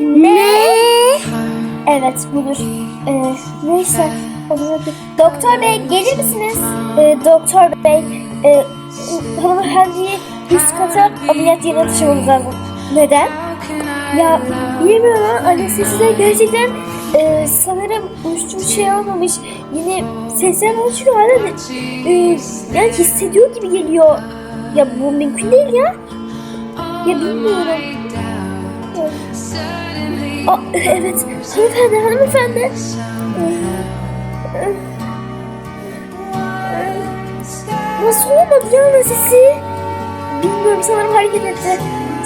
Ne? Evet budur. Ee, neyse. Doktor bey gelir misiniz? Ee, doktor bey e, hanımefendiyi üst kata ameliyat yerine taşımamız. Neden? Ya bilmiyorum annesi size gerçekten e, sanırım uyuşturucu şey almamış. Yine sesler açıyor hala da, e, yani hissediyor gibi geliyor. Ya bu mümkün değil ya. Ya bilmiyorum. Aa, evet hanımefendi hanımefendi. Nasıl olmadı ya sesi? Bilmiyorum sanırım hareket etti.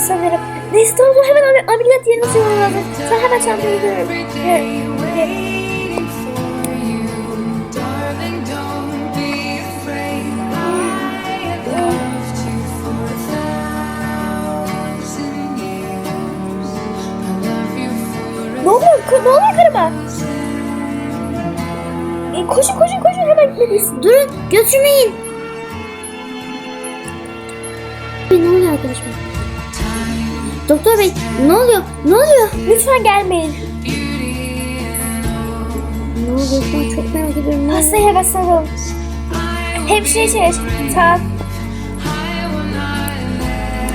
Sanırım. Neyse tamam hemen am- ameliyat yerine lazım. Sen hemen çantayı görürüm. Evet, Ne oluyor? Karıma? E, koşun koşun koşun hemen gitmeliyiz. Durun götürmeyin. Ne oluyor arkadaşım? Doktor bey ne oluyor? Ne oluyor? Lütfen gelmeyin. Ne oluyor? Ben çok merak ediyorum. Hastayı hemen saralım. Hemşire çağır. Tamam.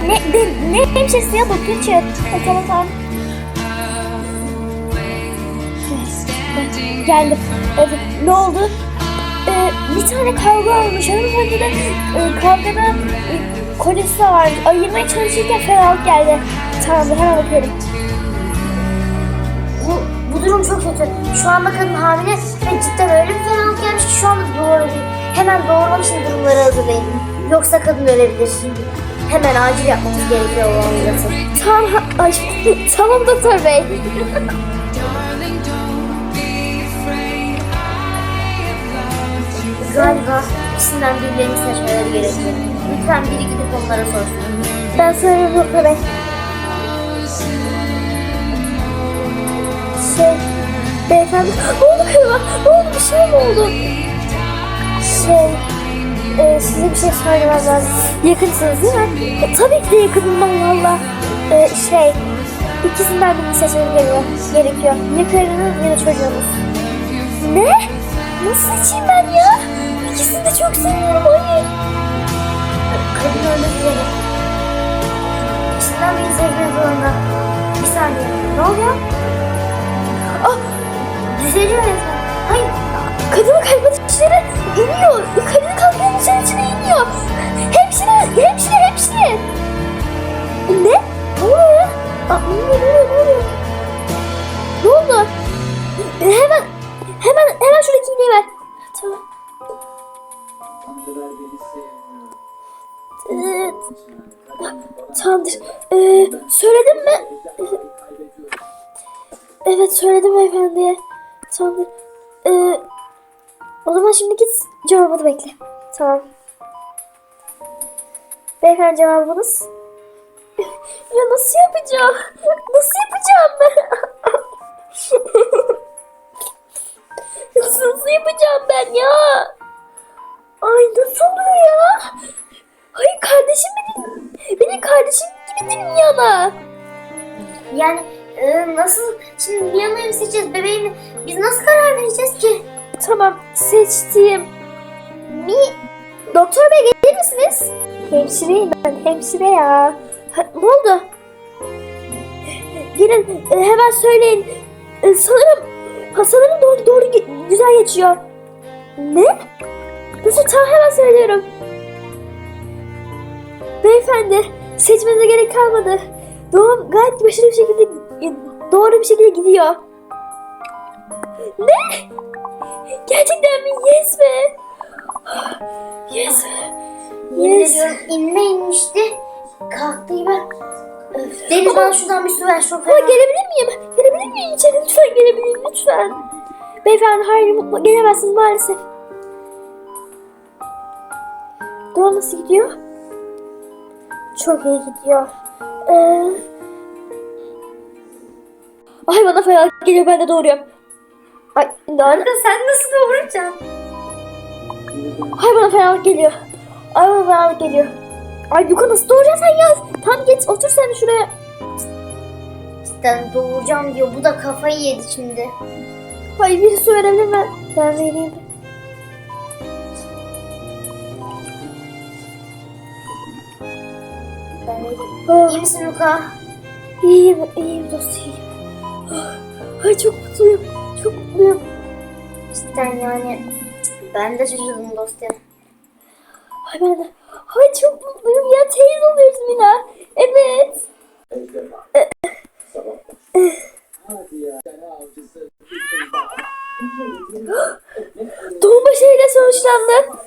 Ne, ne, ne hemşiresi ya? Doktor çağır. Tamam tamam. Geldim. Evet, ne oldu? Ee, bir tane kavga olmuş. Hanımefendi de e, kavgada e, kolesi var. Ayırmaya çalışırken fenalık geldi. Tamamdır hemen bakıyorum. Bu, bu durum çok kötü. Şu anda kadın hamile ve cidden öyle bir fenalık gelmiş ki şu anda doğru değil. Hemen doğurmak için durumları hazırlayın. Yoksa kadın ölebilir. Hemen acil yapmamız gerekiyor o ameliyatı. Tamam, ay, tamam doktor bey. Galiba ikisinden birilerini seçmeleri gerekiyor. Lütfen biri gidip onlara sorsun. Ben söyleyeyim doktor bey. Şey, beyefendi, oldu? Ne oldu? Bir şey mi oldu? Şey, e, size bir şey söylemem lazım. Yakınsınız değil mi? E, tabii ki de yakınım ben valla. E, şey, ikisinden birini gerekiyor. gerekiyor. Ya karınız ya da çocuğunuz. Ne? Nasıl seçeyim ben ya? İkisini de çok seviyorum, hayır. Kadın ölmek üzere. İkisinden birini seçmek zorunda. Bir saniye. Ne oluyor? Ah, Düzeliyor resmen. Hayır. Kadının kalp atışları iniyor. Kadının kalp atışları içine iniyor. Hemşire, hemşire, hemşire. Ne? Ne oluyor? Aa, ne beyefendiye. Tamamdır. Ee, o zaman şimdi git cevabını bekle. Tamam. Beyefendi cevabınız. ya nasıl yapacağım? Nasıl yapacağım ben? nasıl, yapacağım ben ya? Ay nasıl oluyor ya? Hayır kardeşim benim. Benim kardeşim gibi dünyada. Yani e, nasıl şimdi bir yanayı mı seçeceğiz bebeği mi? Biz nasıl karar vereceğiz ki? Tamam seçtim. Mi? Doktor bey gelir misiniz? Hemşireyim ben hemşire ya. Ha, ne oldu? Gelin e, hemen söyleyin. E, sanırım ha, sanırım doğru doğru güzel geçiyor. Ne? Nasıl tamam hemen söylüyorum. Beyefendi seçmenize gerek kalmadı. Doğum gayet başarılı bir şekilde doğru bir şekilde gidiyor. Ne? Gerçekten mi? Yes be. Yes. Yemin Yes. ediyorum inme inmişti. Kalktı gibi. Öf, Deniz bana şuradan bir su ver çok fena. gelebilir miyim? Gelebilir miyim içeri? Lütfen gelebilir lütfen. Beyefendi hayır mu- gelemezsiniz maalesef. Doğum nasıl gidiyor? Çok iyi gidiyor. Ee... Ay bana fenalık geliyor ben de doğuruyorum. Ay doğru. Arda sen nasıl doğuracaksın? Ay bana fenalık geliyor. Ay bana fenalık geliyor. Ay Yuka nasıl doğuracaksın sen ya? Tam geç otur sen şuraya. gerçekten doğuracağım diyor. Bu da kafayı yedi şimdi. Hayır birisi öğrenir mi? Ben vereyim. Ben vereyim. Ah, İyi misin Luka? iyiyim, iyiyim dostum iyiyim. Ay çok mutluyum, çok mutluyum. Cidden yani. Ben de şaşırdım dostum. Ay ben de, ay çok mutluyum ya teyze oluyoruz Mina. Evet. Doğum başarıyla sonuçlandı.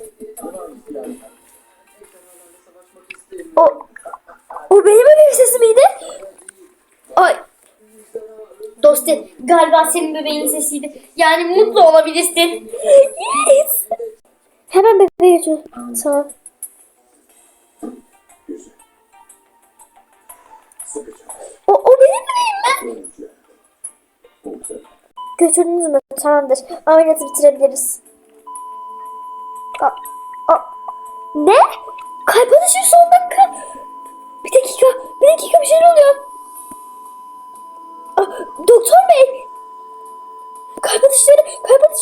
O, o benim bebeğim sesi miydi? Ay, Dostum galiba senin bebeğin sesiydi. Yani mutlu olabilirsin. yes. Hemen bebeğe götür. Tamam. O, o benim bebeğim mi? Götürdünüz mü? Tamamdır. Ameliyatı bitirebiliriz. Aa, aa, ne? Atışı son dakika. Bir dakika. Bir dakika bir şeyler oluyor.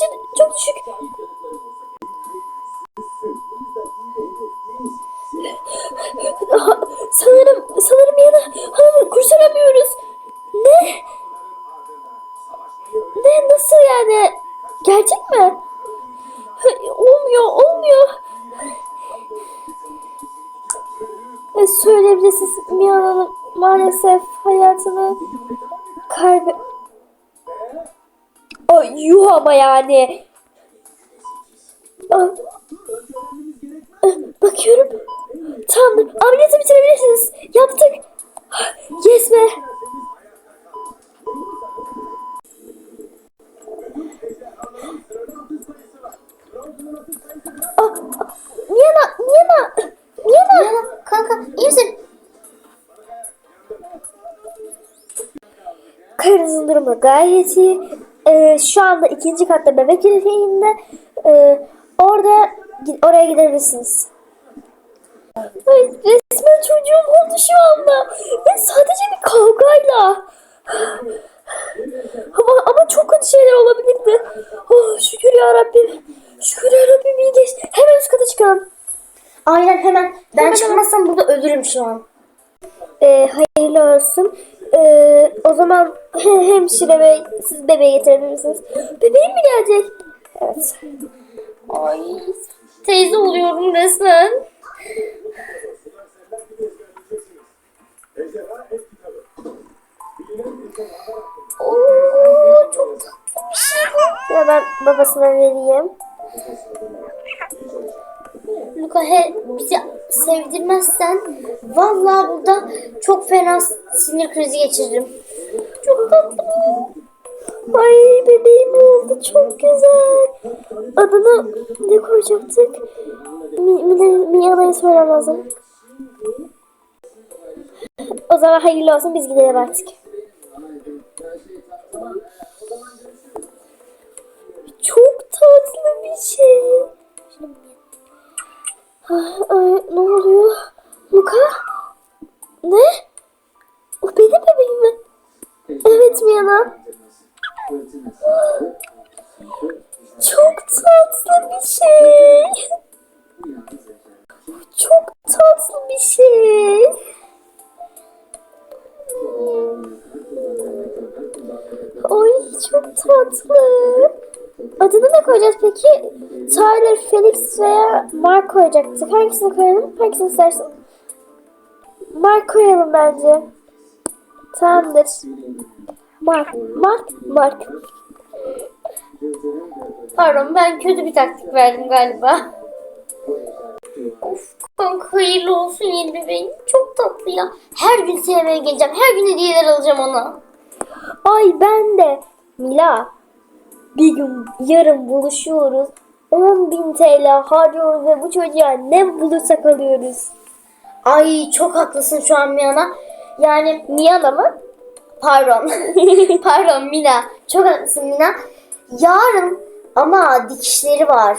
Atışı çok düşük. Sanırım, sanırım yana hanımı kurtaramıyoruz. Ne? Ne nasıl yani? Gerçek mi? Olmuyor, olmuyor. Söyleyebilirsiniz Mia Hanım maalesef hayatını kaybe... Ay yuh ama yani. Aa, e, Bakıyorum. Tamamdır. Ameliyatı bitirebilirsiniz. Yaptık. Yes be. Ah, ah, Miyana, Miyana, Miyana. Yana kanka iyi misin? Karınızın durumu gayet iyi. Ee, şu anda ikinci katta bebek yeleğinde. Ee, orada oraya gidebilirsiniz. Ay, resmen çocuğum oldu şu anda. Ve sadece bir kavgayla. Ama, ama çok kötü şeyler olabilirdi. Oh, şükür ya Rabbim. Şükür ya Rabbim iyi geç. Hemen üst kata çıkalım. Aynen hemen. Ben Hemen, çıkmazsam burada ölürüm şu an. Ee, hayırlı olsun. Ee, o zaman hemşire bey siz bebeği getirebilir misiniz? Bebeğim mi gelecek? Evet. Ay teyze oluyorum resmen. Oo, çok tatlı. Ya ben babasına vereyim. Luka he, bizi sevdirmezsen vallahi burada çok fena sinir krizi geçiririm. Çok tatlı. Ay bebeğim oldu çok güzel. Adını ne koyacaktık? Mi, mi, Mia'ya söylemem lazım. O zaman hayırlı olsun biz gidelim artık. Şey. Ay çok tatlı. Adını ne koyacağız peki? Tyler, Felix veya Mark koyacaktık. Hangisini koyalım? Hangisini istersin? Mark koyalım bence. Tamamdır. Mark, Mark, Mark. Pardon ben kötü bir taktik verdim galiba. Of kanka hayırlı olsun yeni bebeğin. Çok tatlı ya. Her gün sevmeye geleceğim. Her gün hediyeler alacağım ona. Ay ben de. Mila. Bir gün yarın buluşuyoruz. 10.000 TL harcıyoruz ve bu çocuğa ne bulursak alıyoruz. Ay çok haklısın şu an Miana. Yani Miyana mı? pardon. pardon Mina. Çok haklısın Mina. Yarın ama dikişleri var.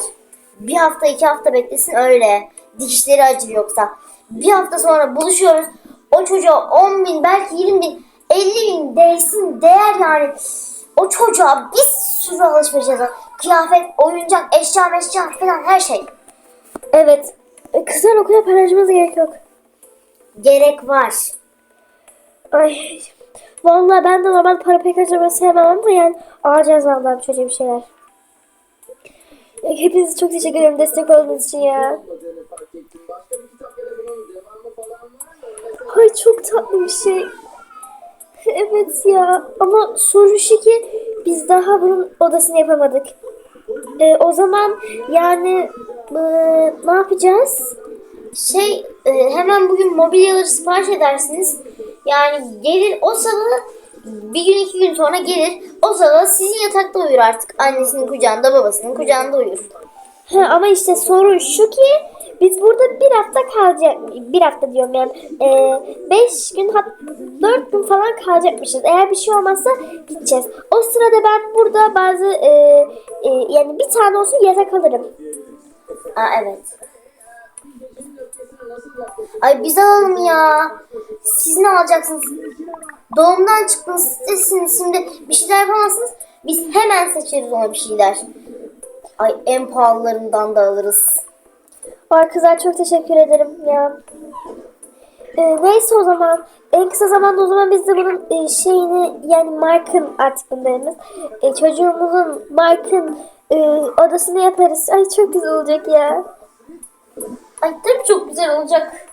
Bir hafta iki hafta beklesin öyle. Dikişleri acır yoksa. Bir hafta sonra buluşuyoruz. O çocuğa 10 bin belki 20 bin 50 bin değsin değer yani. O çocuğa bir sürü alışveriş yazar. Kıyafet, oyuncak, eşya, meşya falan her şey. Evet. E, kızlar okula para harcamamıza gerek yok. Gerek var. Ay. Vallahi ben de normal para pek harcamayı sevmem ama yani alacağız vallahi çocuğa bir şeyler. Hepinize çok teşekkür ederim destek olduğunuz için ya. Çok tatlı bir şey. Evet ya ama sorun şu ki biz daha bunun odasını yapamadık. E, o zaman yani e, ne yapacağız? Şey e, hemen bugün mobilyaları sipariş edersiniz. Yani gelir o salı bir gün iki gün sonra gelir. O salı sizin yatakta uyur artık. Annesinin kucağında babasının kucağında uyur. Ha, ama işte sorun şu ki biz burada bir hafta kalacak bir hafta diyorum yani e, beş gün hat dört gün falan kalacakmışız. Eğer bir şey olmazsa gideceğiz. O sırada ben burada bazı e, e, yani bir tane olsun yatak alırım. Aa evet. Ay biz alalım ya. Siz ne alacaksınız? Doğumdan çıktınız stresiniz şimdi bir şeyler yapamazsınız. Biz hemen seçeriz ona bir şeyler. Ay en pahalılarından da alırız. Var kızlar çok teşekkür ederim ya. Ee, neyse o zaman en kısa zamanda o zaman biz de bunun e, şeyini yani markın artık bunlarımız. E, çocuğumuzun markın e, odasını yaparız. Ay çok güzel olacak ya. Ay tabii çok güzel olacak.